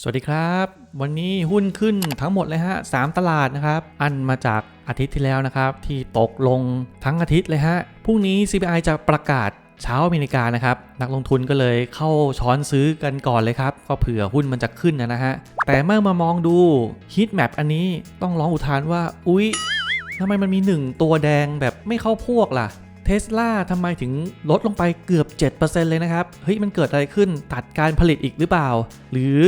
สวัสดีครับ วันนี้หุ้นขึ้นทั้งหมดเลยฮะสามตลาดนะครับ อันมาจากอาทิตย์ที่แล้วนะครับ ที่ตกลงทั้งอาทิตย์เลยฮะพรุ่งนี้ CPI จะประกาศเช้าอเมริกานะครับ นักลงทุนก็เลยเข้าช้อนซื้อกันก่อนเลยครับ ก็เผื่อหุ้นมันจะขึ้นนะฮะ แต่เมื่อมามองดูฮิตแมปอันนี้ต้องร้องอุทานว่า อุ๊ยทำไมมันมีหนึ่งตัวแดงแบบไม่เข้าพวกล่ะเทสลาทำไมถึงลดลงไปเกือบ 7%เลยนะครับ เฮ้ย มันเกิดอะไรขึ้นตัดการผลิตอีกหรือเปล่า หรือ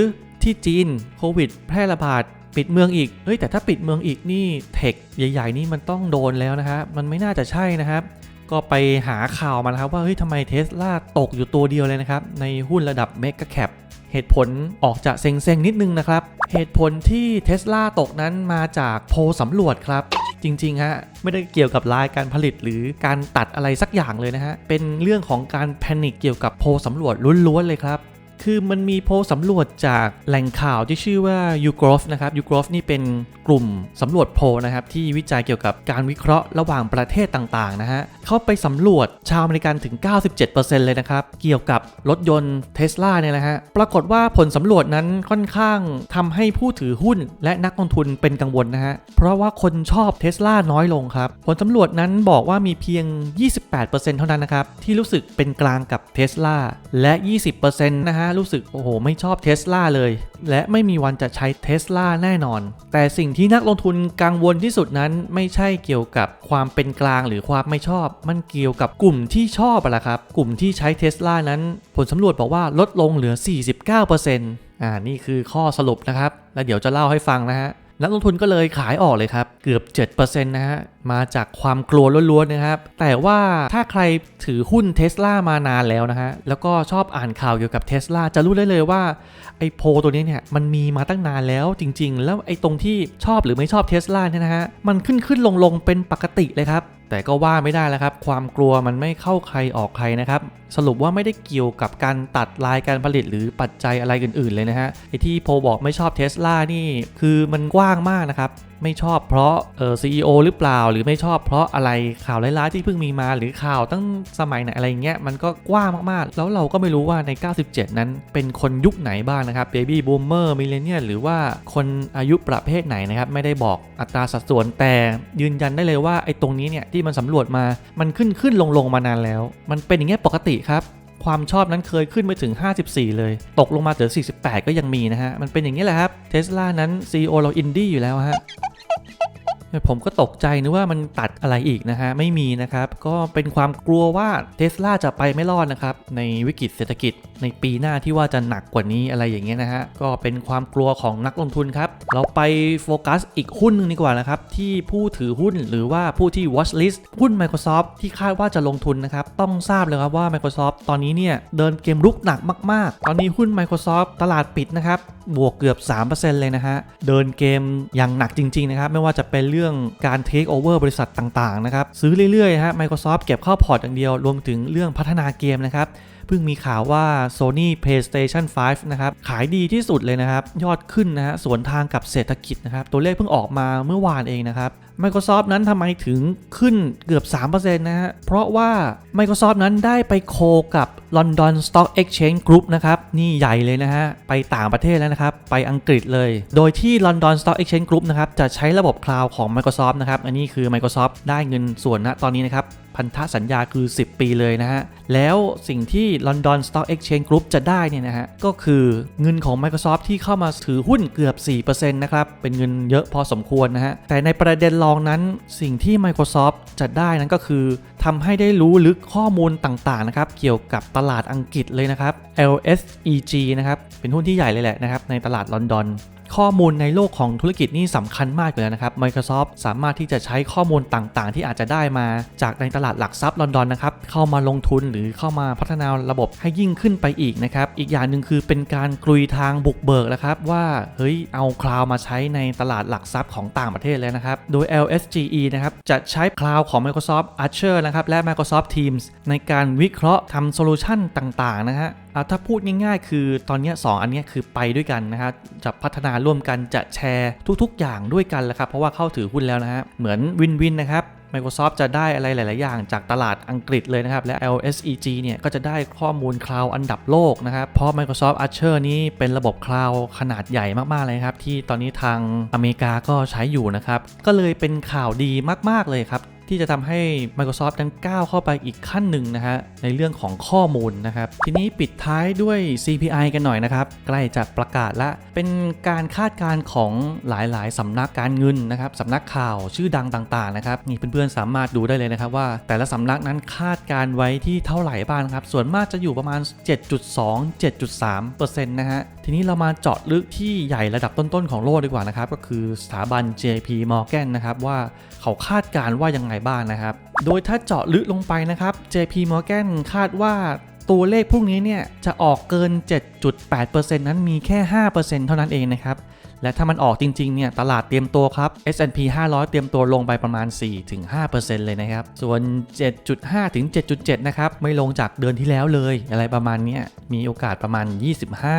ที่จีนโควิด แพร่ระบาดปิดเมืองอีก เฮ้ยแต่ถ้าปิดเมืองอีกนี่เทคใหญ่ๆนี่มันต้องโดนแล้วนะครับมันไม่น่าจะใช่นะครับ ก็ไปหาข่าวมานะครับว่าเฮ้ยทำไมเทสลาตกอยู่ตัวเดียวเลยนะครับ ในหุ้นระดับเมกะแคปเหตุผลออกจะเซ็งๆนิดนึงนะครับ เหตุผลที่เทสลาตกนั้นมาจากโพสำรวจครับจริงๆฮะไม่ได้เกี่ยวกับรายการผลิตหรือการตัดอะไรสักอย่างเลยนะฮะเป็นเรื่องของการแพนิคเกี่ยวกับโพสำรวจล้วนๆเลยครับ คือมันมีโพลสำรวจจากแหล่งข่าวที่ชื่อว่า YouGrowth นะครับ YouGrowth นี่เป็นกลุ่มสำรวจโพลนะครับที่วิจัยเกี่ยวกับการวิเคราะห์ระหว่างประเทศต่างๆนะฮะเข้าไปสำรวจชาวอเมริกันถึง 97%เลยนะครับ เกี่ยวกับรถยนต์เทสลาเนี่ยนะฮะปรากฏว่าผลสำรวจนั้นค่อนข้างทำให้ผู้ถือหุ้นและนักลงทุนเป็นกังวลนะฮะเพราะว่าคนชอบเทสลาน้อยลงครับ ผลสำรวจนั้นบอกว่ามีเพียง 28%เท่านั้นนะครับที่รู้สึกเป็นกลางกับเทสลาและ 20%นะฮะรู้สึกโอ้โห ไม่ชอบเทสลาเลย และไม่มีวันจะใช้เทสลาแน่นอน แต่สิ่งที่นักลงทุนกังวลที่สุดนั้นไม่ใช่เกี่ยวกับความเป็นกลางหรือความไม่ชอบ มันเกี่ยวกับกลุ่มที่ชอบอะละครับ กลุ่มที่ใช้เทสลานั้น ผลสำรวจบอกว่าลดลงเหลือ 49%อ่านี่คือข้อสรุปนะครับ แล้วเดี๋ยวจะเล่าให้ฟังนะฮะ นักลงทุนก็เลยขายออกเลยครับ เกือบ 7%นะฮะ มาจากความกลัวล้วนๆนะครับ แต่ว่าถ้าใครถือหุ้นเทสลามานานแล้วนะฮะ แล้วก็ชอบอ่านข่าวเกี่ยวกับเทสลาจะรู้ได้เลยว่า ไอ้โพลตัวนี้เนี่ย มันมีมาตั้งนานแล้วจริง ๆ แล้วไอ้ตรงที่ชอบหรือไม่ชอบเทสลาเนี่ยนะฮะ มันขึ้นขึ้นลงลงเป็นปกติเลยครับ แต่ก็ว่าไม่ได้แล้วครับ ความกลัวมันไม่เข้าใครออกใครนะครับ สรุปว่าไม่ได้เกี่ยวกับการตัดลายการผลิตหรือปัจจัยอะไรอื่นๆเลยนะฮะไอที่โพลบอกไม่ชอบเทสลานี่คือมันกว้างมากนะครับ ไม่ชอบเพราะเออซีอหรือเปล่า หรือไม่ชอบเพราะอะไรข่าวร้ายๆที่เพิ่งมีมา หรือข่าวตั้งสมัยไหนอะไรเงี้ยมันก็กว้างมากๆ แล้วเราก็ไม่รู้ว่าใน 97 นั้นเป็นคนยุคไหนบ้างนะครับเบบี้บูมเมอร์มิเลเนียหรือว่าคนอายุประเภทไหนนะครับไม่ได้บอกอัตราสัดส่วนแต่ยืนยันได้เลยว่าไอ้ตรงนี้เนี่ยที่มันสำรวจมามันขึ้นขึ้นลงลงมานานแล้ว มันเป็นอย่างเงี้ยปกติครับความชอบนั้นเคยขึ้นไปถึง 54 เลย ตกลงมาเหลือ 48 ก็ยังมีนะฮะ มันเป็นอย่างนี้แหละครับ เทสลานั้น CEO เราอินดี้อยู่แล้วฮะ ผมก็ตกใจนึกว่ามันตัดอะไรอีกนะฮะ ไม่มีนะครับ ก็เป็นความกลัวว่าเทสลาจะไปไม่รอดนะครับ ในวิกฤตเศรษฐกิจในปีหน้าที่ว่าจะหนักกว่านี้อะไรอย่างเงี้ยนะฮะ ก็เป็นความกลัวของนักลงทุนครับ เราไปโฟกัสอีกหุ้นหนึงดีกว่านะครับ ที่ผู้ถือหุ้นหรือว่าผู้ที่ watch list หุ้น Microsoft ที่คาดว่าจะลงทุนนะครับ ต้องทราบเลยครับว่า Microsoft ตอนนี้เนี่ยเดินเกมรุกหนักมาก ๆ ตอนนี้หุ้น Microsoft ตลาดปิดนะครับบวกเกือบ 3%เลยนะฮะเดินเกมอย่างหนักจริง ๆ นะครับไม่ว่าจะเป็นเรื่องการ take over บริษัทต่างๆนะครับซื้อเรื่อยๆฮะ Microsoft เก็บเข้าพอร์ตอย่างเดียวรวมถึงเรื่องพัฒนาเกมนะครับ เพิ่งมีข่าวว่า Sony PlayStation 5 นะครับ ขายดีที่สุดเลยนะครับ ยอดขึ้นนะฮะสวนทางกับเศรษฐกิจนะครับ ตัวเลขเพิ่งออกมาเมื่อวานเองนะครับ Microsoft นั้นทำไมถึงขึ้นเกือบ 3%นะฮะ เพราะว่า Microsoft นั้นได้ไปโคกับ London Stock Exchange Group นะครับ นี่ใหญ่เลยนะฮะ ไปต่างประเทศแล้วนะครับ ไปอังกฤษเลย โดยที่ London Stock Exchange Group นะครับ จะใช้ระบบคลาวด์ของ Microsoft นะครับ อันนี้คือ Microsoft ได้เงินส่วนณตอนนี้นะครับ พันธสัญญาคือ 10 ปีเลยนะฮะ แล้วสิ่งที่ London Stock Exchange Group จะได้เนี่ยนะฮะ ก็คือเงินของ Microsoft ที่เข้ามาถือหุ้นเกือบ 4%นะครับ เป็นเงินเยอะพอสมควรนะฮะ แต่ในประเด็นรองนั้นสิ่งที่ Microsoft จะได้นั้นก็คือทำให้ได้รู้ลึกข้อมูลต่างๆนะครับเกี่ยวกับตลาดอังกฤษเลยนะครับ LSEG นะครับเป็นหุ้นที่ใหญ่เลยแหละนะครับในตลาดลอนดอนข้อมูลในโลกของธุรกิจนี่สำคัญมากเลยนะครับ Microsoft สามารถที่จะใช้ข้อมูลต่างๆ ที่อาจจะได้มาจากในตลาดหลักทรัพย์ลอนดอนนะครับเข้ามาลงทุนหรือเข้ามาพัฒนาระบบให้ยิ่งขึ้นไปอีกนะครับ อีกอย่างหนึ่งคือเป็นการกลุยทางบุกเบิกนะครับว่าเฮ้ยเอาคลาวมาใช้ในตลาดหลักทรัพย์ของต่างประเทศแล้วนะครับ โดย LSGE นะครับจะใช้คลาวของ Microsoft Azure นะครับและ Microsoft Teams ในการวิเคราะห์ทำโซลูชันต่างๆนะฮะ ถ้าพูดง่าย ๆ คือตอนนี้ยสองอันนี้คือไปด้วยกันนะครับจะพัฒนาร่วมกันจะแชร์ทุกๆ อย่างด้วยกันแหละครับ เพราะว่าเข้าถือหุ้นแล้วนะฮะเหมือนวินวินนะครับ Microsoft จะได้อะไรหลาย ๆ อย่างจากตลาดอังกฤษเลยนะครับ และ LSEG เนี่ยก็จะได้ข้อมูลคลาวอันดับโลกนะครับ เพราะ Microsoft Azure นี้เป็นระบบคลาวขนาดใหญ่มาก ๆ เลยครับ ที่ตอนนี้ทางอเมริกาก็ใช้อยู่นะครับ ก็เลยเป็นข่าวดีมาก ๆ เลยครับ ที่จะทำให้ Microsoft นั้นก้าวเข้าไปอีกขั้นหนึ่งนะฮะในเรื่องของข้อมูลนะครับ ทีนี้ปิดท้ายด้วย CPI กันหน่อยนะครับ ใกล้จะประกาศละ เป็นการคาดการณ์ของหลายๆสำนักการเงินนะครับสำนักข่าวชื่อดังต่างๆนะครับนี่เพื่อนๆสามารถดูได้เลยนะครับว่า แต่ละสำนักนั้นคาดการณ์ไว้ที่เท่าไหร่บ้างครับ ส่วนมากจะอยู่ประมาณ 7.2 7.3%นะฮะทีนี้เรามาเจาะลึกที่ใหญ่ระดับต้นๆของโลกดีกว่านะครับก็คือสถาบัน JP Morgan นะครับว่าเขาคาดการณ์ว่ายังไงบ้างนะครับ โดยถ้าเจาะลึกลงไปนะครับ JP Morgan คาดว่า ตัวเลขพวกนี้เนี่ยจะออกเกิน 7.8%นั้นมีแค่ 5%เท่านั้นเองนะครับ และถ้ามันออกจริงๆเนี่ยตลาดเตรียมตัวครับ S&P 500 เตรียมตัวลงไปประมาณ 4-5%เลยนะครับ ส่วน 7.5 ถึง 7.7 นะครับ ไม่ลงจากเดือนที่แล้วเลย อะไรประมาณนี้มีโอกาสประมาณ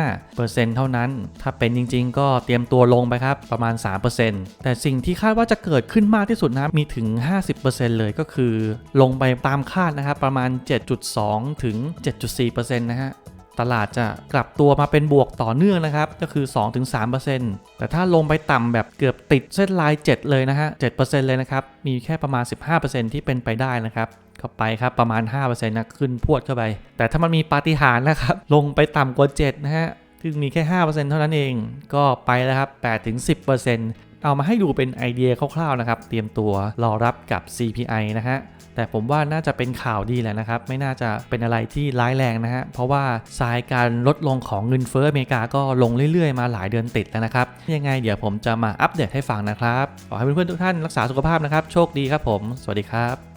25%เท่านั้น ถ้าเป็นจริงๆ ก็เตรียมตัวลงไปครับประมาณ 3%แต่สิ่งที่คาดว่าจะเกิดขึ้นมากที่สุดนะมีถึง 50%เลยก็คือ ลงไปตามคาดนะครับประมาณ 7.2 ถึง7.4%นะฮะตลาดจะกลับตัวมาเป็นบวกต่อเนื่องนะครับ ก็คือ 2-3%แต่ถ้าลงไปต่ำแบบเกือบติดเส้นลาย 7 เลยนะฮะ 7%เลยนะครับ มีแค่ประมาณ 15%ที่เป็นไปได้นะครับเข้าไปครับประมาณ 5%นะขึ้นพวดเข้าไป แต่ถ้ามันมีปาฏิหาริย์นะครับ ลงไปต่ำกว่า 7 นะฮะซึ่งมีแค่ 5%เท่านั้นเอง ก็ไปแล้วครับ 8-10%เอามาให้ดูเป็นไอเดียคร่าวๆนะครับ เตรียมตัวรอรับกับ CPI นะฮะ แต่ผมว่าน่าจะเป็นข่าวดีแหละนะครับ ไม่น่าจะเป็นอะไรที่ร้ายแรงนะฮะ เพราะว่าสายการลดลงของเงินเฟ้ออเมริกาก็ลงเรื่อยๆ มาหลายเดือนติดแล้วนะครับ ยังไงเดี๋ยวผมจะมาอัปเดตให้ฟังนะครับ ขอให้เพื่อนๆทุกท่านรักษาสุขภาพนะครับ โชคดีครับผม สวัสดีครับ